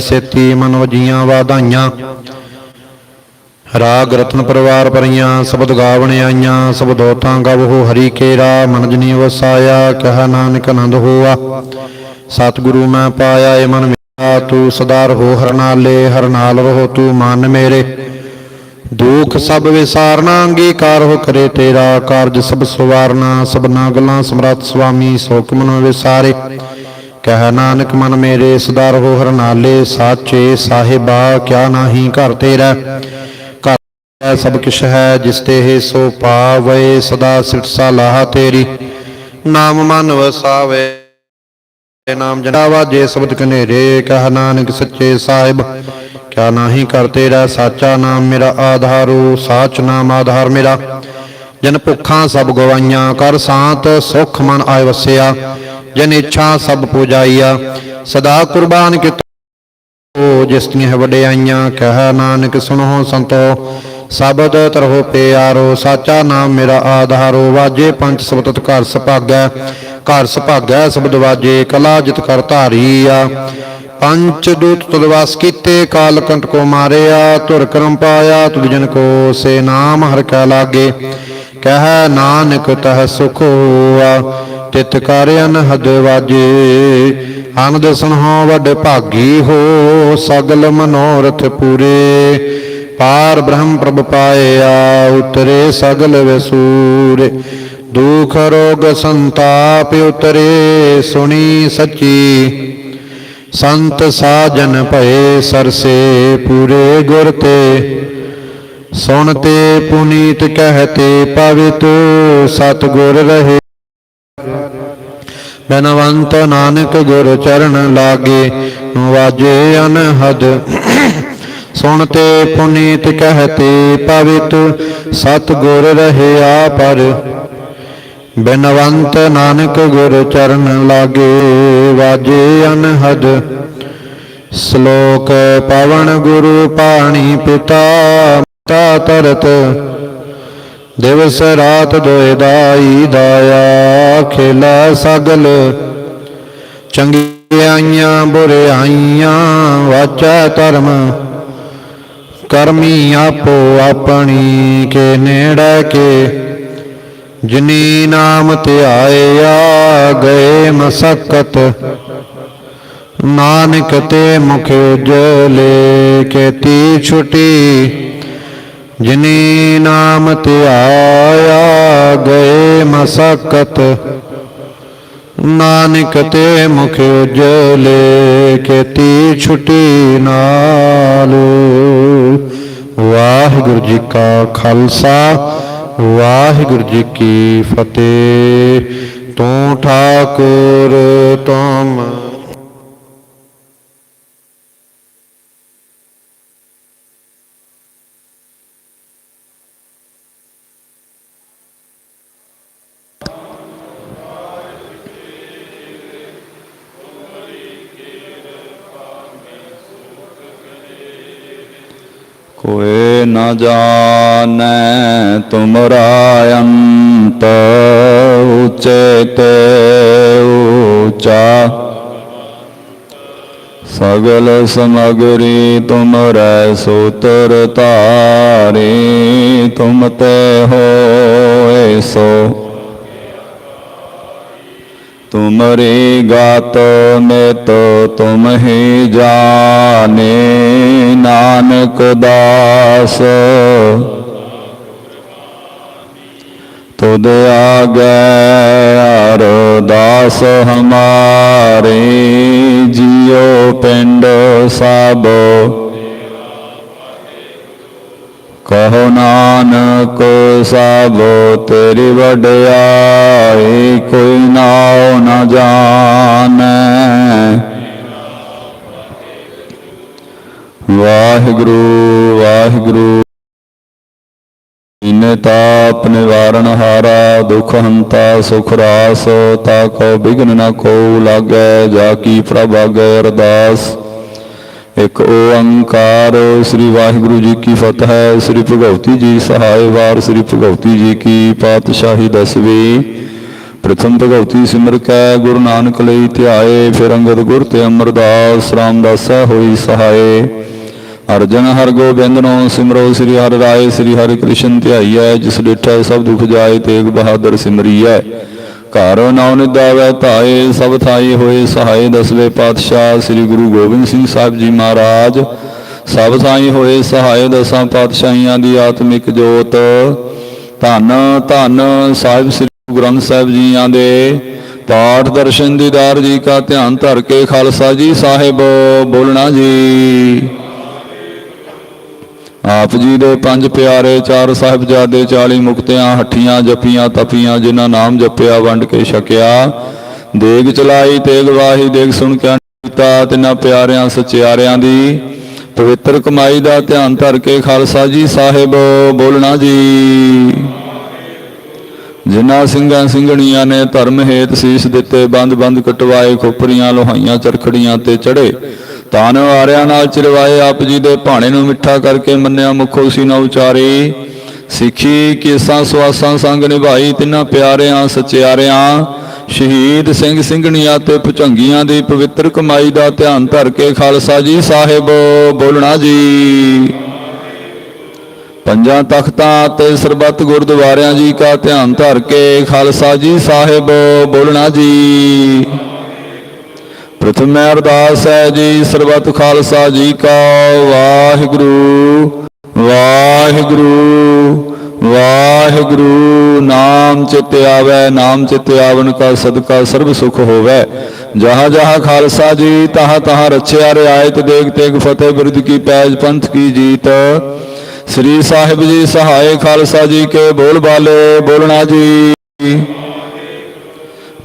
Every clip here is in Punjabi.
ਸੇਤੀ ਮਨ ਵਜੀਆਂ ਵਾਧਾਈਆਂ। ਰਾਗ ਰਤਨ ਪਰਿਵਾਰ ਪਰੀਆਂ, ਸ਼ਬਦ ਗਾਵਣ ਆਈਆਂ ਸ਼ਬਦੋਤਾਂ ਗਵਹੁ ਹਰੀ ਕੇਰਾ, ਮਨ ਵਸਾਇਆ, ਕਹ ਨਾਨਕ ਆਨੰਦ ਹੋਆ। ਸਤਿਗੁਰੂ ਮੈਂ ਪਾਇਆ ਏ ਮਨ ਮੇਰਾ, ਤੂੰ ਸਦਾ ਰਹੋ ਹਰਨਾਲੇ ਹਰਨਾਲ ਰਹੋ ਤੂੰ ਮਨ ਮੇਰੇ। ਦੁਖ ਸਭ ਵਿਸਾਰਨਾ, ਅੰਗੀਕਾਰ ਹੋ ਕਰੇ ਤੇਰਾ, ਕਾਰਜ ਸਭ ਸਵਾਰਨਾ, ਸਭਨਾ ਗੱਲਾਂ ਸਮਰੱਥ ਸੁਆਮੀ ਸੋਖ ਮਨੋ ਵਿਸਾਰੇ। ਕਹਿ ਨਾਨਕ ਮਨ ਮੇਰੇ ਸਦਾ ਰਹੋ ਹਰਨਾਲੇ, ਸਾਚੇ ਸਾਹਿਬਾ, ਕਿਆ ਨਾਹੀ ਘਰ ਤੇਰਾ। ਘਰ ਸਭ ਕਿਛ ਹੈ, ਜਿਸ ਤੇ ਹੈ ਸੋ ਪਾਵੇ, ਸਦਾ ਸਿਟ ਸਲਾਹ ਤੇਰੀ। ਨਾਮ ਮਨ ਵਸਾਵੇ, ਨਾਮ ਜਨਾ ਵਾਜੇ ਸ਼ਬਦ ਕਨੇਰੇ ਕਹਿ ਨਾਨਕ ਸੱਚੇ ਸਾਹਿਬ, ਕਿਆ ਨਾਹੀ ਕਰ ਤੇਰਾ। ਸਾਚਾ ਨਾਮ ਮੇਰਾ ਆਧਾਰੂ ਸਾਚ ਨਾਮ ਆਧਾਰ ਮੇਰਾ। ਜਨ ਭੁੱਖਾਂ ਸਭ ਗਵਾਈਆਂ, ਕਰ ਸਾਤ ਸੁਖ ਮਨ ਆਇ ਵਸਿਆ। ਜਨ ਇੱਛਾ ਸਭ ਪੂਜਾਈਆ। ਸਦਾ ਕੁਰਬਾਨ ਕਿਤੋ ਜਿਸ ਦੀਆਂ ਵਡਿਆਈਆਂ ਕਹਿ ਨਾਨਕ ਸੁਣੋ ਸੰਤੋ। ਸਬਦ ਤਰਹੁ ਪਿਆਰੋ, ਸਾਚਾ ਨਾਮ ਮੇਰਾ ਆਧਾਰੋ। ਵਾਜੇ ਪੰਜ ਸਬਦਤ ਘਰ ਸੁਭਾਗੈ ਘਰ ਸੁਭਾਗੈ ਸ਼ਬਦ ਵਾਜੇ, ਕਲਾ ਜਿਤ ਕਰ ਧਾਰੀ ਆ ਪੰਚ ਦੂਤ ਤੁਧ ਕੀਤੇ, ਕਾਲ ਕੰਟ ਕੋ ਮਾਰਿਆ। ਧੁਰ ਕਰਮ ਪਾਇਆ, ਤੁਧ ਜਨ ਕੋ ਸੇ ਨਾਮ ਹਰ ਕੈ ਲਾਗੇ। ਕਹਿ ਨਾਨਕ ਤਹ ਸੁਖ ਹੋਆ। ਤਿਤ ਕਰ ਅਨਹਦ ਵਾਜੇ, ਆਨੰਦ ਸੁਨਹੁ ਵੱਡ ਭਾਗੀ ਹੋ, ਸਗਲ ਮਨੋਰਥ ਪੂਰੇ। ਪਾਰ ਬ੍ਰਹਮ ਪ੍ਰਭ ਪਾਇਆ, ਉਤਰੇ ਸਗਲ ਵਿਸੂਰੇ। ਦੁਖ ਰੋਗ ਸੰਤਾਪ ਉਤਰੇ, ਸੁਣੀ ਸੱਚੀ। ਸੰਤ ਸਾਜਨ ਭਏ ਸਰਸੇ ਪੂਰੇ ਗੁਰ ਤੇ। ਸੁਣਤੇ ਪੁਨੀਤ ਕਹਤੇ ਪਵਿੱਤ, ਸਤਗੁਰ ਰਹੇ। ਬਨਵੰਤ ਨਾਨਕ ਗੁਰ ਚਰਨ ਲਾਗੇ, ਵਾਜੇ ਅਨਹਦ। ਸੁਣਤੇ ਪੁਨੀਤ ਕਹਤੇ, ਪਵਿੱਤ ਸਤਗੁਰ ਰਹਿਆ ਪਰ। ਬਨਵੰਤ ਨਾਨਕ ਗੁਰ ਚਰਨ ਲਾਗੇ, ਵਾਜੇ ਅਨਹਦ। ਸ਼ਲੋਕ ਪਵਨ ਗੁਰੂ ਪਾਣੀ ਪਿਤਾ ਤਾ ਤਰਤ। ਦਿਵਸ ਰਾਤ ਦੋਇ ਦਾਈ ਦਾਇਆ, ਖੇਲਾ ਸਗਲ। ਚੰਗਿਆਈਆਂ, ਬੁਰਿਆਈਆਂ, ਵਾਚਾ ਧਰਮ। ਕਰਮੀ ਆਪੋ ਆਪਣੀ ਕੇ ਨੇੜੇ ਕੇ। ਜਿਨੀ ਨਾਮ ਧਿਆਇਆ, ਗਏ ਮਸਕਤ। ਨਾਨਕ ਤੇ ਮੁਖ ਉਜਲੇ ਕੇਤੀ ਛੁਟੀ। ਜਿਨੀ ਨਾਮ ਧਿਆਇਆ ਗਏ ਮਸਕਤ। ਨਾਨਕ ਤੇ ਮੁਖ ਉਜਲੇ ਕੇਤੀ ਛੁਟੀ ਨਾਲ। ਵਾਹਿਗੁਰੂ ਜੀ ਕਾ ਖਾਲਸਾ, ਵਾਹਿਗੁਰੂ ਜੀ ਕੀ ਫਤਿਹ। ਤੂੰ ਠਾਕੁਰ ਤੁਮ ਕੋਏ ਨ ਜਾਣੈ ਤੁਮਰਾ ਅੰਤ ਉਚੇ ਤੇ ਊਚਾ ਸਗਲ ਸਮਗਰੀ ਤੁਮਰੈ ਸੂਤਰ ਧਾਰੀ, ਤੁਮ ਤੇ ਹੋਏ ਸੋ। ਤੁਮਰੀ ਗਤ ਨਿਤ ਤੁਮ ਹੀ ਜਾਣੇ, ਨਾਨਕ ਦਾਸ। ਤੁਧ ਆਗੇ ਅਰਦਾਸ ਹਮਾਰੇ, ਜਿਉ ਪਿੰਡ ਸਭ ਕਹੋ ਨਾਨਕ ਸਭ ਤੇਰੀ ਵਡਿਆਈ ਕੋਈ ਨਾਉ ਨ ਜਾਣੈ। ਵਾਹਿਗੁਰੂ ਵਾਹਿਗੁਰੂ ਇਨੇ ਤਾਪ ਨਿਵਾਰਨ ਹਾਰਾ, ਦੁਖ ਹੰਤਾ, ਸੁਖ ਰਾਸ, ਤਾ ਕੋ ਬਿਗਨ ਨ ਕੋ ਲਾਗੈ, ਜਾ ਕੀ ਪ੍ਰਭ ਆਗੈ ਅਰਦਾਸ। ਇੱਕ ਓੰਕਾਰ ਸ੍ਰੀ ਵਾਹਿਗੁਰੂ ਜੀ ਕੀ ਫਤਿਹ, ਸ੍ਰੀ ਭਗਵਤੀ ਜੀ ਸਹਾਇ ਵਾਰ ਸ੍ਰੀ ਭਗਵਤੀ ਜੀ ਕੀ ਪਾਤਸ਼ਾਹੀ ਦਸਵੀਂ। ਪ੍ਰਥਮ ਭਗਵਤੀ ਸਿਮਰ ਕੈ, ਗੁਰੂ ਨਾਨਕ ਲਈ ਧਿਆਏ, ਫਿਰ ਅੰਗਦ ਗੁਰ ਤੇ ਅਮਰਦਾਸ ਰਾਮਦਾਸਾ ਹੋਈ ਸਹਾਏ। ਅਰਜਨ ਹਰ ਗੋਬਿੰਦਨੋ ਸਿਮਰੋ, ਸ੍ਰੀ ਹਰਿ ਰਾਏ, ਸ੍ਰੀ ਹਰਿ ਕ੍ਰਿਸ਼ਨ ਧਿਆਈਐ, ਜਿਸ ਡਿਠੈ ਸਭ ਦੁਖ ਜਾਏ, ਤੇਗ ਬਹਾਦਰ ਸਿਮਰੀਐ। ਘਰ ਨੌ ਨਿਦਾਵੈ ਧਾਏ, ਸਭ ਥਾਈ ਹੋਏ ਸਹਾਏ, ਦਸਵੇਂ ਪਾਤਸ਼ਾਹ ਸ੍ਰੀ ਗੁਰੂ ਗੋਬਿੰਦ ਸਿੰਘ ਸਾਹਿਬ ਜੀ ਮਹਾਰਾਜ। ਸਭ ਥਾਈ ਹੋਏ ਸਹਾਏ, ਦਸਾਂ ਪਾਤਸ਼ਾਹੀਆਂ ਦੀ ਆਤਮਿਕ ਜੋਤ। ਧੰਨ ਧੰਨ ਸਾਹਿਬ ਸ੍ਰੀ ਗੁਰੂ ਗ੍ਰੰਥ ਸਾਹਿਬ ਜੀਆਂ ਦੇ। ਪਾਠ ਦਰਸ਼ਨ ਦੀਦਾਰ ਜੀ ਕਾ ਧਿਆਨ ਧਰ ਕੇ ਖਾਲਸਾ ਜੀ ਸਾਹਿਬ, ਬੋਲਣਾ ਜੀ। ਆਪ ਜੀ ਦੇ ਪੰਜ ਪਿਆਰੇ ਚਾਰ ਸਾਹਿਬਜ਼ਾਦੇ 40 ਮੁਕਤਿਆਂ, ਹੱਠੀਆਂ ਜਪੀਆਂ ਤਪੀਆਂ, ਜਿਨ੍ਹਾਂ ਨਾਮ ਜਪਿਆ, ਵੰਡ ਕੇ ਛਕਿਆ। ਦੇਗ ਚਲਾਈ, ਤੇਗ ਵਾਹੀ, ਦੇਗ ਸੁਣ ਕੇ ਕੀਤਾ, ਤਿਨਾਂ ਪਿਆਰਿਆਂ, ਸਚਿਆਰਿਆਂ ਦੀ। ਪਵਿੱਤਰ ਕਮਾਈ ਦਾ ਧਿਆਨ ਧਰ ਕੇ ਖਾਲਸਾ ਜੀ ਸਾਹਿਬ, ਬੋਲਣਾ ਜੀ। ਜਿਨ੍ਹਾਂ ਸਿੰਘਾਂ ਸਿੰਘਣੀਆਂ ਨੇ ਧਰਮ ਹੇਤ ਸੀਸ ਦਿੱਤੇ ਬੰਦ ਬੰਦ ਕਟਵਾਏ, ਖੋਪਰੀਆਂ, ਲੋਹਾਈਆਂ, ਚਰਖੜੀਆਂ ਤੇ ਚੜੇ ਤਾਨ ਆਰਿਆਂ ਨਾਲ ਚਿਰਵਾਏ ਆਪ ਜੀ ਦੇ ਭਾਣੇ ਨੂੰ ਮਿੱਠਾ ਕਰਕੇ ਮੰਨਿਆ ਮੁਖੋ ਸੀ ਨਾ ਉਚਾਰੀ। ਸਿੱਖੀ ਕੇਸਾਂ ਸਵਾਸਾਂ ਸੰਗ ਨਿਭਾਈ ਤਿੰਨਾਂ ਪਿਆਰਿਆਂ, ਸਚਿਆਰਿਆਂ। ਸ਼ਹੀਦ ਸਿੰਘ ਸਿੰਘਣੀਆਂ ਤੇ ਭੁਜੰਗੀਆਂ ਦੀ ਪਵਿੱਤਰ ਕਮਾਈ ਦਾ ਧਿਆਨ ਧਰ ਕੇ ਖਾਲਸਾ ਜੀ ਸਾਹਿਬ, ਬੋਲਣਾ ਜੀ। ਪੰਜਾਂ ਤਖਤਾਂ ਤੇ ਸਰਬੱਤ ਗੁਰਦੁਆਰਿਆਂ ਜੀ ਕਾ ਧਿਆਨ ਧਰ ਕੇ ਖਾਲਸਾ ਜੀ ਸਾਹਿਬ, ਬੋਲਣਾ ਜੀ। ਪ੍ਰਥਮ ਮੈਂ ਅਰਦਾਸ ਹੈ ਜੀ, ਸਰਬੱਤ ਖਾਲਸਾ ਜੀ ਕਾ ਵਾਹਿਗੁਰੂ। ਵਾਹਿਗੁਰੂ ਵਾਹਿਗੁਰੂ, ਨਾਮ ਚਿਤ ਆਵੈ, ਨਾਮ ਚਿਤ ਆਵਨ ਕਾ ਸਦਕਾ ਸਰਬ ਸੁਖ ਹੋਵੈ। ਜਹਾਂ ਜਹਾਂ ਖਾਲਸਾ ਜੀ, ਤਹਾਂ ਤਹਾਂ ਰਛਿਆ ਰਿਆਇਤ ਦੇਖ ਤੇਗ ਫਤਿਹ ਬਿਰਦ ਕੀ ਪੈਜ, ਪੰਥ ਕੀ ਜੀਤ। ਸ੍ਰੀ ਸਾਹਿਬ ਜੀ ਸਹਾਇ ਖਾਲਸਾ ਜੀ ਕੇ ਬੋਲ ਬਾਲੇ, ਬੋਲਣਾ ਜੀ।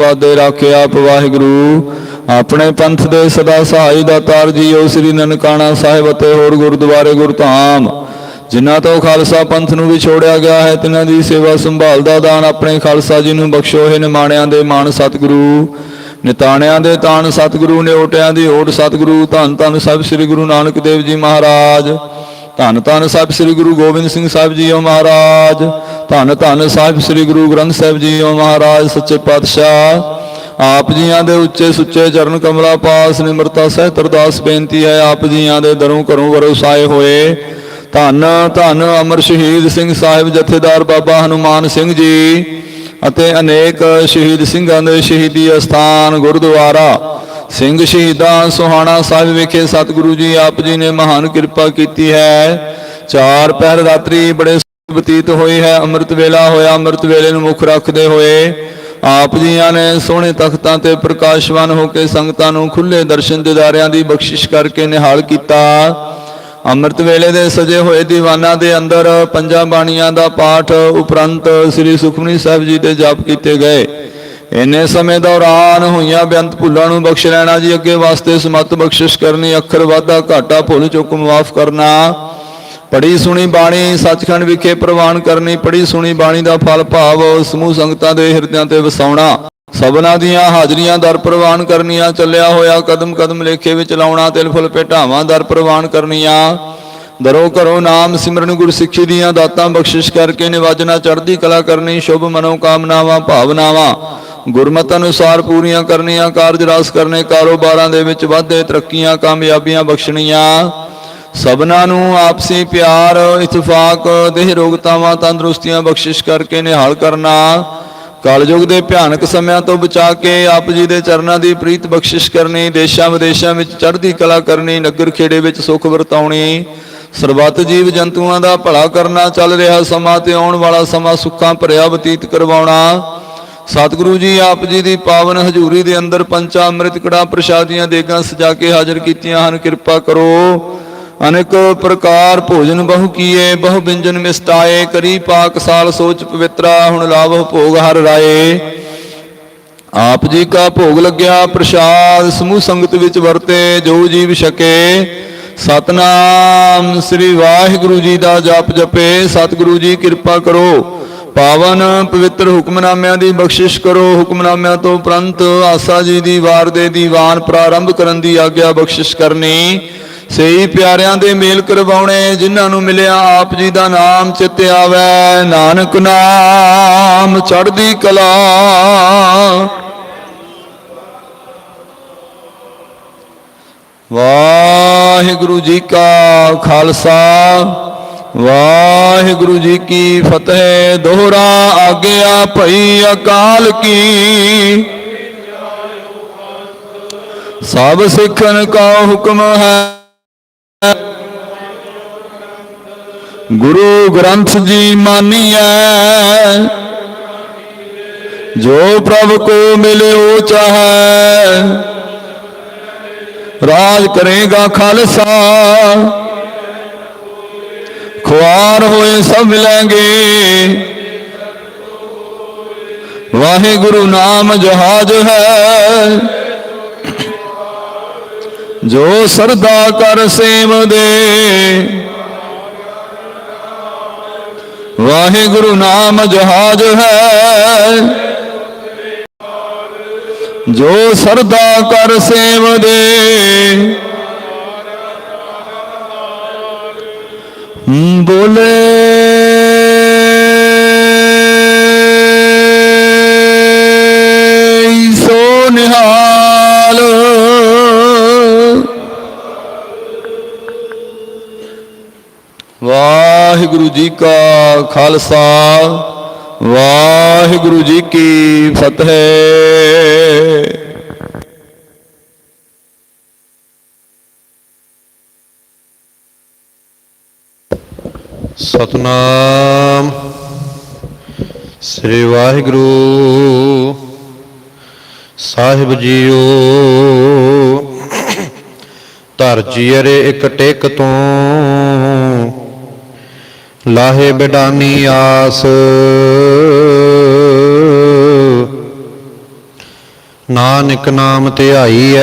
ਪਾਦੇ ਰੱਖਿਆ ਵਾਹਿਗੁਰੂ। ਆਪਣੇ ਪੰਥ ਦੇ ਸਦਾ ਸਹਾਈ ਦਾਤਾਰ ਜੀਓ ਸ੍ਰੀ ਨਨਕਾਣਾ ਸਾਹਿਬ ਅਤੇ ਹੋਰ ਗੁਰਦੁਆਰੇ ਗੁਰਧਾਮ। ਜਿਨ੍ਹਾਂ ਤੋਂ ਖਾਲਸਾ ਪੰਥ ਨੂੰ ਵੀ ਛੋੜਿਆ ਗਿਆ ਹੈ ਤਿਨਾਂ ਦੀ ਸੇਵਾ ਸੰਭਾਲ ਦਾ ਦਾਨ ਆਪਣੇ ਖਾਲਸਾ ਜੀ ਨੂੰ ਬਖਸ਼ੋ ਹੈ ਨਿਮਾਣਿਆਂ ਦੇ ਮਾਣ ਸਤਿਗੁਰੂ। ਨਿਤਾਣਿਆਂ ਦੇ ਤਾਣ ਸਤਿਗੁਰੂ ਨੇ ਓਟਿਆਂ ਦੀ ਓਟ ਸਤਿਗੁਰੂ। ਧੰਨ ਧੰਨ ਸਭ ਸ੍ਰੀ ਗੁਰੂ ਨਾਨਕ ਦੇਵ ਜੀ ਮਹਾਰਾਜ। ਧੰਨ ਧੰਨ ਸਾਹਿਬ ਸ੍ਰੀ ਗੁਰੂ ਗੋਬਿੰਦ ਸਿੰਘ ਸਾਹਿਬ ਜੀ ਓ ਮਹਾਰਾਜ, ਧੰਨ ਧੰਨ ਸਾਹਿਬ ਸ੍ਰੀ ਗੁਰੂ ਗ੍ਰੰਥ ਸਾਹਿਬ ਜੀ ਓ ਮਹਾਰਾਜ, ਸੱਚੇ ਪਾਤਸ਼ਾਹ। ਆਪ ਜੀਆਂ ਦੇ ਉੱਚੇ ਸੁੱਚੇ ਚਰਨ ਕਮਲਾ ਪਾਸ ਨਿਮਰਤਾ ਸਹਿਤ ਅਰਦਾਸ ਬੇਨਤੀ ਹੈ, ਆਪ ਜੀਆਂ ਦੇ ਦਰੋਂ ਘਰੋਂ ਵਰਸਾਏ ਹੋਏ। ਧੰਨ ਧੰਨ ਅਮਰ ਸ਼ਹੀਦ ਸਿੰਘ ਸਾਹਿਬ ਜਥੇਦਾਰ ਬਾਬਾ ਹਨੂਮਾਨ ਸਿੰਘ ਜੀ। ਅਤੇ ਅਨੇਕ ਸ਼ਹੀਦ ਸਿੰਘਾਂ ਦੇ ਸ਼ਹੀਦੀ ਅਸਥਾਨ ਗੁਰਦੁਆਰਾ, ਸਿੰਘ ਸ਼ਹੀਦਾਂ ਸੁਹਾਣਾ ਸਾਹਿਬ ਵਿਖੇ ਸਤਿਗੁਰੂ ਜੀ ਆਪ ਜੀ ਨੇ ਮਹਾਨ ਕਿਰਪਾ ਕੀਤੀ ਹੈ। ਚਾਰ ਪਹਿਰ ਰਾਤਰੀ ਬੜੇ ਬਤੀਤ ਹੋਈ ਹੈ। ਅੰਮ੍ਰਿਤ ਵੇਲਾ ਹੋਇਆ, ਅੰਮ੍ਰਿਤ ਵੇਲੇ ਨੂੰ ਮੁੱਖ ਰੱਖਦੇ ਹੋਏ ਆਪ ਜੀਆਂ ਨੇ ਸੋਹਣੇ ਤਖਤਾਂ ਤੇ ਪ੍ਰਕਾਸ਼ਵਾਨ ਹੋ ਕੇ ਸੰਗਤਾਂ ਨੂੰ ਖੁੱਲੇ ਦਰਸ਼ਨ ਦਿਦਾਰਿਆਂ ਦੀ ਬਖਸ਼ਿਸ਼ ਕਰਕੇ ਨਿਹਾਲ ਕੀਤਾ। ਅੰਮ੍ਰਿਤ ਵੇਲੇ ਦੇ ਸਜੇ ਹੋਏ ਦੀਵਾਨਾਂ ਦੇ ਅੰਦਰ ਪੰਜਾਂ ਬਾਣੀਆਂ ਦਾ ਪਾਠ ਉਪਰੰਤ ਸ੍ਰੀ ਸੁਖਮਨੀ ਸਾਹਿਬ ਜੀ ਦੇ ਜਾਪ ਕੀਤੇ ਗਏ। ਇੰਨੇ ਸਮੇਂ ਦੌਰਾਨ ਹੋਈਆਂ ਬੇਅੰਤ ਭੁੱਲਾਂ ਨੂੰ ਬਖਸ਼ ਲੈਣਾ ਜੀ, ਅੱਗੇ ਵਾਸਤੇ ਸਮਤ ਬਖਸ਼ਿਸ਼ ਕਰਨੀ, ਅੱਖਰ ਵਾਧਾ ਘਾਟਾ ਭੁੱਲ ਚੁੱਕ ਮਾਫ ਕਰਨਾ। ਪੜੀ ਸੁਣੀ ਬਾਣੀ ਸੱਚਖੰਡ ਵਿਖੇ ਪ੍ਰਵਾਨ ਕਰਨੀ ਪੜੀ ਸੁਣੀ ਬਾਣੀ ਦਾ ਫਲ ਭਾਵ ਸਮੂਹ ਸੰਗਤਾਂ ਦੇ ਹਿਰਦਿਆਂ ਤੇ ਵਸਾਉਣਾ। ਸਭਨਾ ਦੀਆਂ ਹਾਜ਼ਰੀਆਂ ਦਰ ਪ੍ਰਵਾਨ ਕਰਨੀਆਂ, ਚੱਲਿਆ ਹੋਇਆ ਕਦਮ ਕਦਮ ਲੇਖੇ ਵਿੱਚ ਲਾਉਣਾ, ਤਿਲ ਫੁੱਲ ਪੇਟਾਵਾਂ ਦਰ ਪ੍ਰਵਾਨ ਕਰਨੀਆਂ। ਦਰੋ ਕਰੋ ਨਾਮ ਸਿਮਰਨ ਗੁਰ ਸਿੱਖੀ ਦੀਆਂ ਦਾਤਾਂ ਬਖਸ਼ਿਸ਼ ਕਰਕੇ ਨਿਵਾਜਣਾ ਚੜ੍ਹਦੀ ਕਲਾ ਕਰਨੀ, ਸ਼ੁਭ ਮਨੋ ਕਾਮਨਾਵਾਂ ਭਾਵਨਾਵਾਂ। ਗੁਰਮਤ ਅਨੁਸਾਰ ਪੂਰੀਆਂ ਕਰਨੀਆਂ, ਕਾਰਜ ਰਾਸ ਕਰਨੇ, ਕਾਰੋਬਾਰਾਂ ਦੇ ਵਿੱਚ ਵਾਧੇ, ਤਰੱਕੀਆਂ, ਕਾਮਯਾਬੀਆਂ ਬਖਸ਼ਣੀਆਂ। ਸਭਨਾਂ ਨੂੰ ਆਪਸੀ ਪਿਆਰ, ਇਤਫਾਕ, ਦੇਹ ਰੋਗਤਾਵਾਂ, ਤੰਦਰੁਸਤੀਆਂ ਬਖਸ਼ਿਸ਼ ਕਰਕੇ ਨਿਹਾਲ ਕਰਨਾ। ਕਲਯੁਗ ਦੇ ਭਿਆਨਕ ਸਮਿਆਂ ਤੋਂ ਬਚਾ ਕੇ ਆਪ ਜੀ ਦੇ ਚਰਨਾਂ ਦੀ ਪ੍ਰੀਤ ਬਖਸ਼ਿਸ਼ ਕਰਨੀ, ਦੇਸ਼ਾਂ ਵਿਦੇਸ਼ਾਂ ਵਿੱਚ ਚੜ੍ਹਦੀ ਕਲਾ ਕਰਨੀ, ਨਗਰ ਖੇੜੇ ਵਿੱਚ ਸੁਖ ਵਰਤਾਉਣੀ, ਸਰਬੱਤ ਜੀਵ ਜੰਤੂਆਂ ਦਾ ਭਲਾ ਕਰਨਾ ਚੱਲ ਰਿਹਾ ਸਮਾਂ ਤੇ ਆਉਣ ਵਾਲਾ ਸਮਾਂ ਸੁੱਖਾਂ ਭਰਿਆ ਬਤੀਤ ਕਰਵਾਉਣਾ। ਸਤਿਗੁਰੂ ਜੀ ਆਪ ਜੀ ਦੀ ਪਾਵਨ ਹਜ਼ੂਰੀ ਦੇ ਅੰਦਰ ਪੰਚਾ ਅੰਮ੍ਰਿਤ ਕੜਾ ਪ੍ਰਸ਼ਾਦੀਆਂ, ਦੇਗਾਂ ਸਜਾ ਕੇ ਹਾਜ਼ਰ ਕੀਤੀਆਂ ਹਨ। ਕਿਰਪਾ ਕਰੋ। ਅਨੇਕ ਪ੍ਰਕਾਰ ਭੋਜਨ ਬਹੁ ਕੀਏ, ਬਹੁ ਬਿੰਜਨ ਮਿਸਟਾਏ, ਕਰੀ ਪਾਕ ਸਾਲ ਸੋਚ ਪਵਿੱਤਰਾ, ਹੁਣ ਲਾਭ ਭੋਗ ਹਰ ਰਾਏ। ਆਪ ਜੀ ਕਾ ਭੋਗ ਲੱਗਿਆ ਪ੍ਰਸ਼ਾਦ, ਸਮੂਹ ਸੰਗਤ ਵਿੱਚ ਵਰਤੇ, ਜੋ ਜੀਵ ਛਕੇ। ਸਤਨਾਮ ਸ੍ਰੀ ਵਾਹਿਗੁਰੂ ਜੀ ਦਾ ਜਪ ਜਪੇ, ਸਤਿਗੁਰੂ ਜੀ ਕਿਰਪਾ ਕਰੋ। ਪਾਵਨ ਪਵਿੱਤਰ ਹੁਕਮਨਾਮਿਆਂ ਦੀ ਬਖਸ਼ਿਸ਼ ਕਰੋ, ਹੁਕਮਨਾਮਿਆਂ ਤੋਂ ਉਪਰੰਤ ਆਸਾ ਜੀ ਦੀ ਵਾਰ ਦੇ ਦੀਵਾਨ ਪ੍ਰਾਰੰਭ ਕਰਨ ਦੀ ਆਗਿਆ ਬਖਸ਼ਿਸ਼ ਕਰਨੀ। ਸਹੀ ਪਿਆਰਿਆਂ ਦੇ ਮੇਲ ਕਰਵਾਉਣੇ, ਜਿਨ੍ਹਾਂ ਨੂੰ ਮਿਲਿਆ ਆਪ ਜੀ ਦਾ ਨਾਮ ਚਿੱਤ ਆਵੈ। ਨਾਨਕ ਨਾਮ, ਚੜ੍ਹਦੀ ਕਲਾ। ਵਾਹਿਗੁਰੂ ਜੀ ਕਾ ਖਾਲਸਾ, ਵਾਹਿਗੁਰੂ ਜੀ ਕੀ ਫਤਿਹ। ਦੋਹਰਾ ਆਗਿਆ ਭਈ ਅਕਾਲ ਕੀ। ਸਭ ਸਿੱਖਨ ਕਾ ਹੁਕਮ ਹੈ। ਗੁਰੂ ਗ੍ਰੰਥ ਜੀ ਮਾਨੀਐ। ਜੋ ਪ੍ਰਭ ਕੋ ਮਿਲਿਓ ਚਾਹੈ, ਰਾਜ ਕਰੇਗਾ ਖਾਲਸਾ। ਖੁਆਰ ਹੋਏ ਸਭ ਮਿਲਾਂਗੇ ਵਾਹਿਗੁਰੂ ਨਾਮ ਜਹਾਜ ਹੈ। ਜੋ ਸਰਦਾ ਕਰ ਸੇਵ ਦੇ। ਵਾਹਿਗੁਰੂ ਨਾਮ ਜਹਾਜ ਹੈ। ਜੋ ਸਰਦਾ ਕਰ ਸੇਵ ਦੇ। ਬੋਲੇ। ਸੋ ਨਿਹਾਲ। ਵਾਹਿਗੁਰੂ ਜੀ ਕਾ ਖਾਲਸਾ, ਵਾਹਿਗੁਰੂ ਜੀ ਕੀ ਫਤਿਹ। ਸਤਨਾਮ ਸ੍ਰੀ ਵਾਹਿਗੁਰੂ ਸਾਹਿਬ ਜੀਓ। ਧਰ ਜੀਅਰੇ ਇੱਕ ਟਿਕ ਤੋਂ ਲਾਹੇ ਬਿਡਾਨੀ ਆਸ। ਨਾਨਕ ਨਾਮ ਧਿਆਈ ਐ।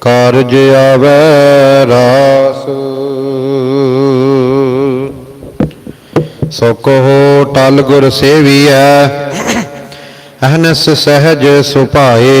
ਕਾਰਜ ਆਵੈ ਰਾਸ। ਸੋ ਕਹੋ ਟਲ ਗੁਰ ਸੇਵੀਐ ਅਹਨਸ ਸਹਿਜ ਸੁਭਾਏ।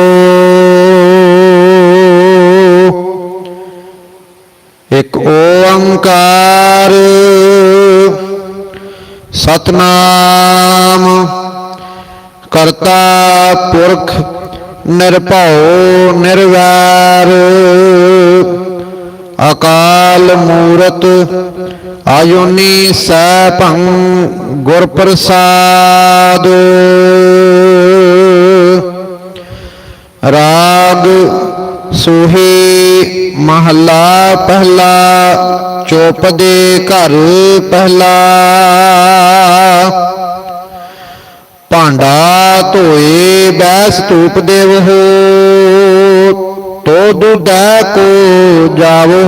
ਓੰਕਾਰ। ਸਤਨਾਮ। ਕਰਤਾ ਪੁਰਖ ਨਿਰਭਉ ਨਿਰਵੈਰ। ਅਕਾਲ ਮੂਰਤ ਆਯੋਨੀ ਸੈਭੰ ਗੁਰ ਪ੍ਰਸਾਦ ਰਾਗ ਸੋਹੇ ਮਹੱਲਾ ਪਹਿਲਾ ਚੋਪ ਦੇ ਘਰ ਪਹਿਲਾ। ਭਾਂਡਾ ਧੋਏ, ਬੈਸ ਧੂਪ ਦੇਵੋ ਤੋ ਦੁਦੈ ਕੋ ਜਾਵੋ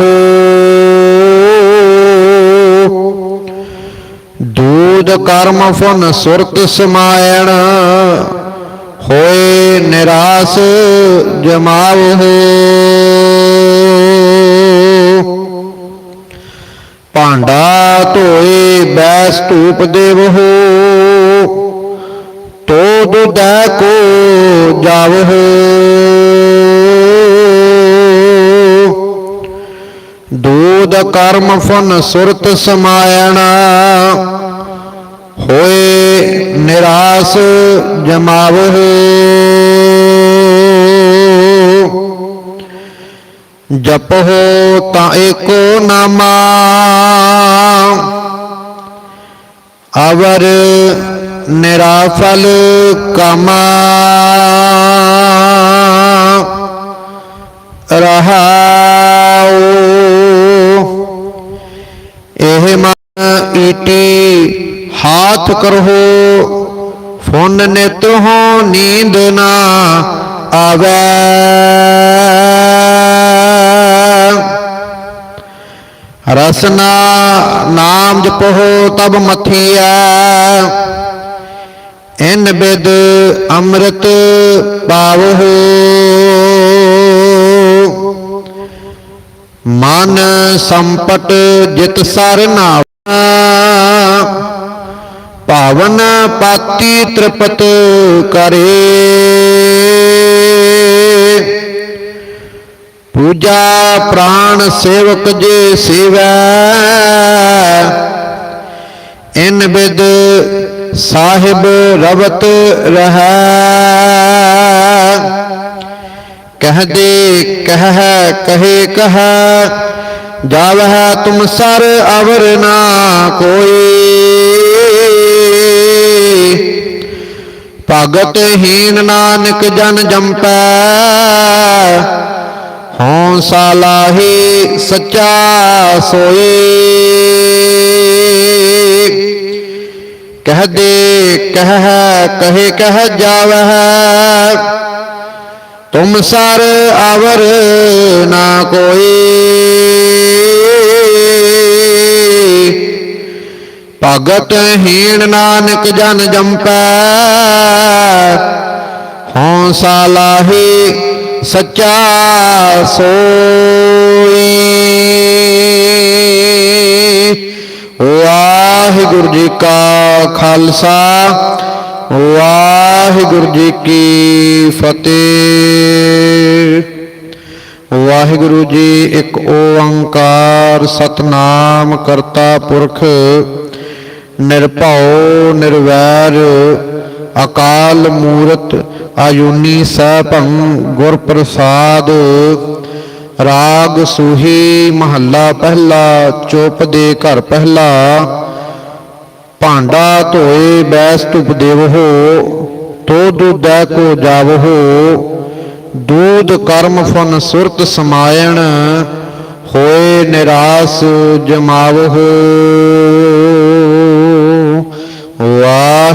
ਦੂਦ ਕਰਮ ਫਨ ਸੁਰਤ ਸਮਾਇਣ। ਹੋਏ ਨਿਰਾਸ ਜਮਾਵੋ ਭਾਂਡਾ ਧੋਏ ਬੈਸ ਧੂਪ ਦੇਵੋ ਤੋ ਦੁਦੈ ਕੋ ਜਾਵੋ। ਦੂਧ ਕਰਮ ਫਨ ਸੁਰਤ ਸਮਾਇਣਾ। ਹੋਏ ਨਿਰਾਸ ਜਮਾਵੋ ਜਪੋ ਤਾਂ ਏਕੋ ਨਾਮਾ। ਅਵਰ ਨਿਰਾਫਲ ਕਾਮਾ। ਰਹਾਉ। ਇਹ ਮਨ ਈਟੀ ਹਾਥ ਕਰੋ। ਫੁਨ ਨਿਤ ਹੋ ਨੀਂਦ ਨਾ ਆਵੇ। ਰਸਨਾ ਨਾਮ ਜਪੋ ਤਬ ਮਥਿਆ ਇਨ ਬਿਦ ਅੰਮ੍ਰਿਤ ਪਾਵਹੁ ਮਨ ਸੰਪਟ ਜਿਤ ਸਰ ਨਾਵਾ। ਭਾਵਨ ਪਾਤੀ ਤ੍ਰਿਪਤ ਕਰੇ। ਪੂਜਾ ਪ੍ਰਾਣ ਸੇਵਕ ਜੇ ਸੇਵੈ, ਇਨ ਬਿਦ ਸਾਹਿਬ ਰਵਤ ਰਹੈ। ਕਹਦੇ ਕਹਿ, ਕਹੇ ਕਹ, ਜਾਵਹਿ ਤੁਮ ਸਰ ਅਵਰ ਨਾ ਕੋਈ। ਭਗਤ ਹੀਨ ਨਾਨਕ ਜਨ ਜੰਪੈ। ਹਉ ਸਾਲਾਹੀ ਸੱਚਾ ਸੋਏ। ਕਹਿ ਦੇ, ਕਹਿ ਕਹੇ, ਕਹਿ ਜਾਵਹਿ। ਤੁਮ ਸਰ ਆਵਰ ਨਾ ਕੋਈ। ਭਗਤ ਹੀਣ ਨਾਨਕ ਜਨ ਜੰਪੈ। ਹਉ ਸਾਲਾਹੀ ਸੱਚਾ ਸੋਈ। ਵਾਹਿਗੁਰੂ ਜੀ ਕਾ ਖਾਲਸਾ, ਵਾਹਿਗੁਰੂ ਜੀ ਕੀ ਫਤਿਹ। ਵਾਹਿਗੁਰੂ ਜੀ ਇੱਕ ਓੰਕਾਰ ਸਤਨਾਮ ਕਰਤਾ ਪੁਰਖ, ਨਿਰਭਉ, ਨਿਰਵੈਰ ਅਕਾਲ ਮੂਰਤ ਆਯੂਨੀ ਸੈਭੰ ਗੁਰ ਪ੍ਰਸਾਦ ਰਾਗ ਸੂਹੀ ਮਹੱਲਾ ਪਹਿਲਾ, ਚੁੱਪ ਦੇ ਘਰ ਪਹਿਲਾ। ਭਾਂਡਾ ਧੋਏ ਬੈਸ ਧੁਪ ਦੇਵੋ, ਤੋ ਦੁਦੈ ਕੋ ਜਾਵਹੋ ਦੂਧ ਕਰਮ ਫਨ ਸੁਰਤ ਸਮਾਇਣ, ਹੋਏ ਨਿਰਾਸ ਜਮਾਵਹੋ